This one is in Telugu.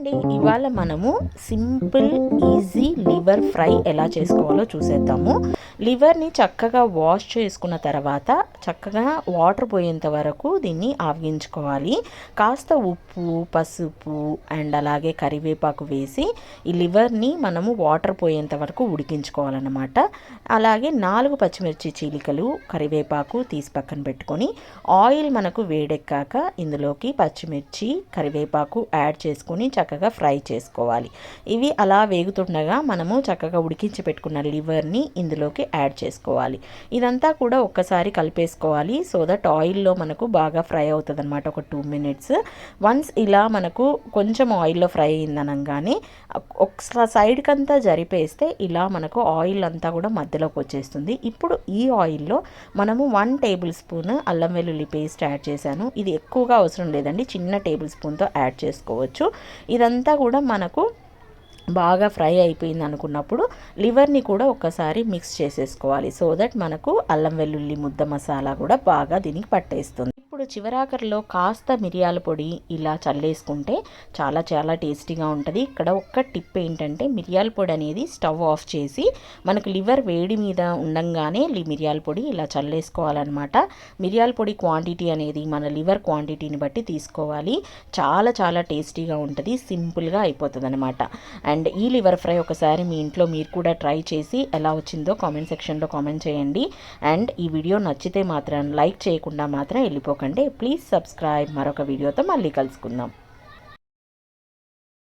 అండి. ఇవాళ మనము సింపుల్ ఈజీ లివర్ ఫ్రై ఎలా చేసుకోవాలో చూసేద్దాము. లివర్ని చక్కగా వాష్ చేసుకున్న తర్వాత చక్కగా వాటర్ పోయేంత వరకు దీన్ని ఆవగించుకోవాలి. కాస్త ఉప్పు పసుపు అండ్ అలాగే కరివేపాకు వేసి ఈ లివర్ని మనము వాటర్ పోయేంత వరకు ఉడికించుకోవాలన్నమాట. అలాగే నాలుగు పచ్చిమిర్చి చీలికలు కరివేపాకు తీసి పక్కన పెట్టుకొని ఆయిల్ మనకు వేడెక్కాక ఇందులోకి పచ్చిమిర్చి కరివేపాకు యాడ్ చేసుకొని చక్కగా ఫ్రై చేసుకోవాలి. ఇవి అలా వేగుతుండగా మనము చక్కగా ఉడికించి పెట్టుకున్న లివర్ని ఇందులోకి యాడ్ చేసుకోవాలి. ఇదంతా కూడా ఒక్కసారి కలిపేసుకోవాలి. సో దట్ ఆయిల్లో మనకు బాగా ఫ్రై అవుతుంది అనమాట ఒక టూ మినిట్స్. వన్స్ ఇలా మనకు కొంచెం ఆయిల్లో ఫ్రై అయిందనగానే ఒక సైడ్కి అంతా జరిపేస్తే ఇలా మనకు ఆయిల్ అంతా కూడా మధ్యలోకి వచ్చేస్తుంది. ఇప్పుడు ఈ ఆయిల్లో మనము వన్ టేబుల్ స్పూన్ అల్లం వెల్లుల్లి పేస్ట్ యాడ్ చేశాను. ఇది ఎక్కువగా అవసరం లేదండి. చిన్న టేబుల్ స్పూన్తో యాడ్ చేసుకోవచ్చు. ఇదంతా కూడా మనకు బాగా ఫ్రై అయిపోయింది అనుకున్నప్పుడు లివర్ని కూడా ఒకసారి మిక్స్ చేసేసుకోవాలి సో దట్ మనకు అల్లం వెల్లుల్లి ముద్ద మసాలా కూడా బాగా దీనికి పట్టేస్తుంది. ఇప్పుడు చివరాకర్లో కాస్త మిరియాల పొడి ఇలా చల్లేసుకుంటే చాలా చాలా టేస్టీగా ఉంటుంది. ఇక్కడ ఒక్క టిప్ ఏంటంటే మిరియాల పొడి అనేది స్టవ్ ఆఫ్ చేసి మనకు లివర్ వేడి మీద ఉండంగానే మిరియాల పొడి ఇలా చల్లేసుకోవాలన్నమాట. మిరియాల పొడి క్వాంటిటీ అనేది మన లివర్ క్వాంటిటీని బట్టి తీసుకోవాలి. చాలా చాలా టేస్టీగా ఉంటుంది సింపుల్గా అయిపోతుంది అనమాట అండ్ ఈ లివర్ ఫ్రై ఒకసారి మీ ఇంట్లో మీరు కూడా ట్రై చేసి ఎలా వచ్చిందో కామెంట్ సెక్షన్లో కామెంట్ చేయండి. అండ్ ఈ వీడియో నచ్చితే మాత్రం లైక్ చేయకుండా మాత్రం వెళ్ళిపోకండి. ప్లీజ్ సబ్స్క్రైబ్ మరొక వీడియోతో మళ్ళీ కలుసుకుందాం.